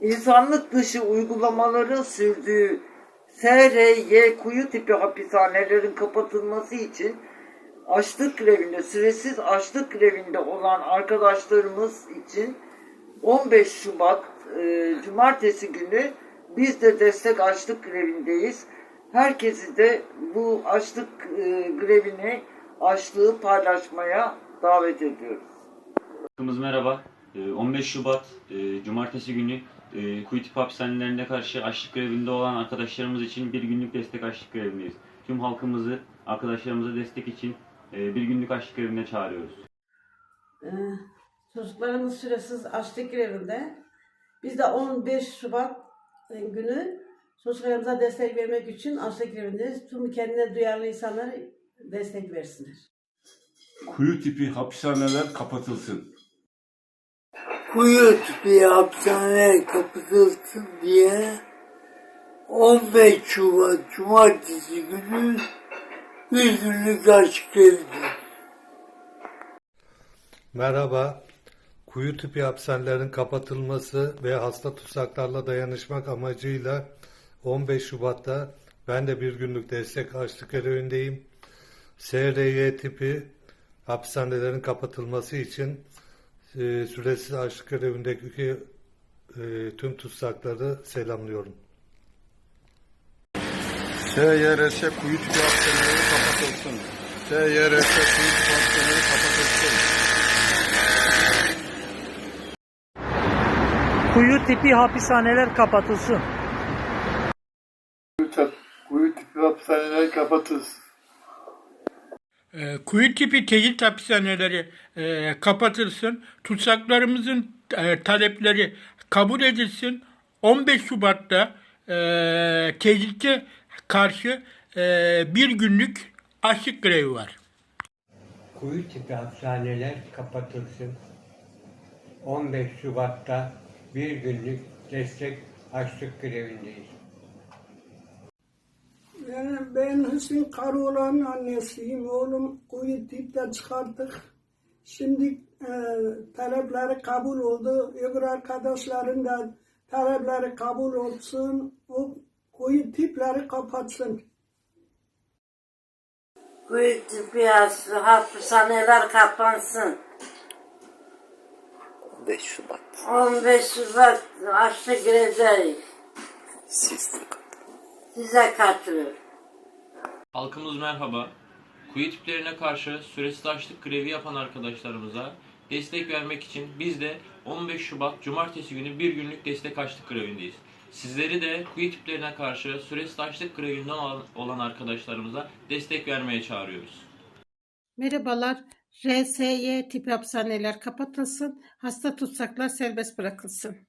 insanlık dışı uygulamaların sürdüğü SRY kuyu tipi hapishanelerin kapatılması için açlık grevinde, süresiz açlık grevinde olan arkadaşlarımız için 15 Şubat e, Cumartesi günü biz de destek açlık grevindeyiz. Herkesi de bu açlık e, grevini, açlığı paylaşmaya davet ediyoruz. Merhaba. Ee, 15 Şubat e, Cumartesi günü e, Kuyu Tip hapishanelerine karşı açlık grevinde olan arkadaşlarımız için bir günlük destek açlık grevindeyiz. Tüm halkımızı, arkadaşlarımıza destek için e, bir günlük açlık grevine çağırıyoruz. Ee, Çocuklarımız süresiz açlık grevinde. Biz de 15 Şubat e, günü çocuklarımıza destek vermek için açlık grevindeyiz. Tüm kendine duyarlı insanlar destek versinler. Kuyu tipi hapishaneler kapatılsın. Kuyu tipi hapishaneler kapatılsın diye 15 Şubat Cumartesi günü bir günlük açık. Merhaba. Kuyu tipi hapishanelerin kapatılması ve hasta tutsaklarla dayanışmak amacıyla 15 Şubat'ta ben de bir günlük destek açlık görevindeyim. SRY tipi hapishanelerin kapatılması için e, süresiz açlık görevindeki e, tüm tutsakları selamlıyorum. TYRS kuyu tipi hastaneleri kapatılsın. TYRS kuyu tipi hastaneleri kapatılsın. Kuyu tipi hapishaneler kapatılsın. Kuyu tipi hapishaneler kapatılsın. E, kuyu tipi tecrit hapishaneleri e, kapatılsın. Tutsaklarımızın e, talepleri kabul edilsin. 15 Şubat'ta e, tecrite karşı e, bir günlük açlık grevi var. Kuyu tipi hapishaneler kapatılsın. 15 Şubat'ta bir günlük destek açlık grevindeyiz. Ben, ben Hüsnü Karaoğlan'ın annesiyim. Oğlum kuyu tipte çıkarttık. Şimdi e, talepleri kabul oldu. Öbür arkadaşların da talepleri kabul olsun. O kuyu tipleri kapatsın. Kuyu tipi hapishaneler kapansın. 15 Şubat. 15 Şubat açlık grevdeyiz. Siz de Size katılıyorum. Halkımız merhaba. Kuyu tiplerine karşı süresiz açlık grevi yapan arkadaşlarımıza destek vermek için biz de 15 Şubat Cumartesi günü bir günlük destek açlık grevindeyiz. Sizleri de kuyu tiplerine karşı süresiz açlık grevinden olan- olan arkadaşlarımıza destek vermeye çağırıyoruz. Merhabalar. RSY tipi hapishaneler kapatılsın. Hasta tutsaklar serbest bırakılsın.